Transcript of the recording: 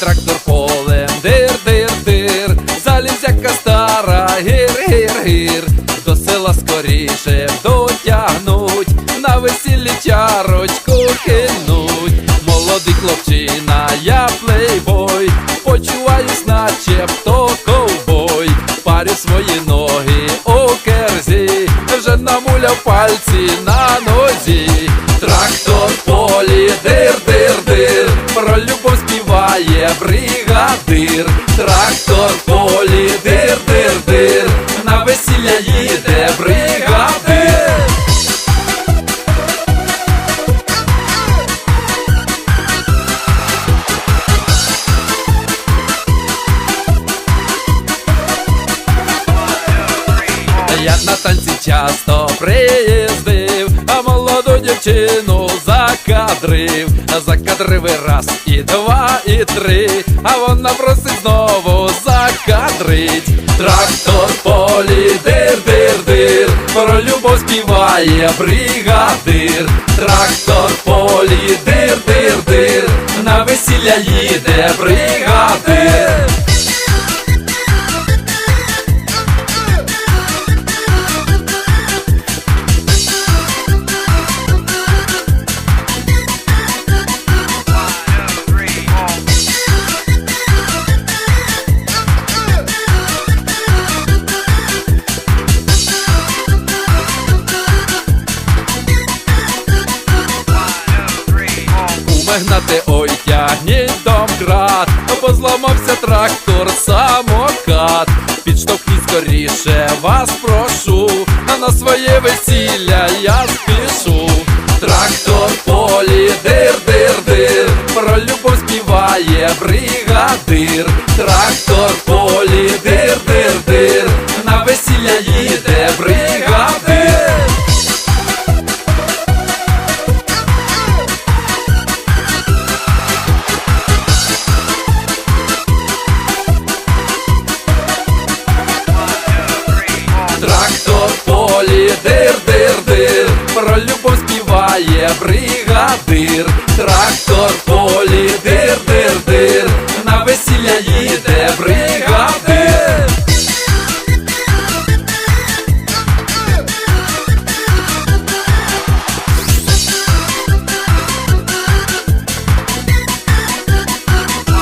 трактор полем, дир, дир, дир, залізяка стара, гір, гір, гір, до села скоріше дотягнуть, на весіллі чарочку кинуть. Молодий хлопчина, я плейбой, почуваюсь, наче хто ковбой, парю свої ноги у керзі, вже намуляв пальці на нозі, трактор полі, дир, дир, дир, про любов співає бригадир, трактор полі, дир, дир, дир, на весілля їде бригадир. Я на танці часто приїздив, дівчину закадрив, закадрив і раз, і два, і три, а вона просить знову закадрить. Трактор полі, дир, дир, дир, про любов співає бригадир. Трактор полі, дир, дир, дир, на весілля їде бригадир. Умегнати, ой, тягніть домкрат, бо зламався трактор, самокат. Підштовхніть скоріше, вас прошу, а на своє весілля я спішу. Трактор полі, дир, дир, дир, про любов співає бригадир. Трактор полі, дир, дир, дир, на весілля їде дир, любов співає бригадир. Трактор полі, дир,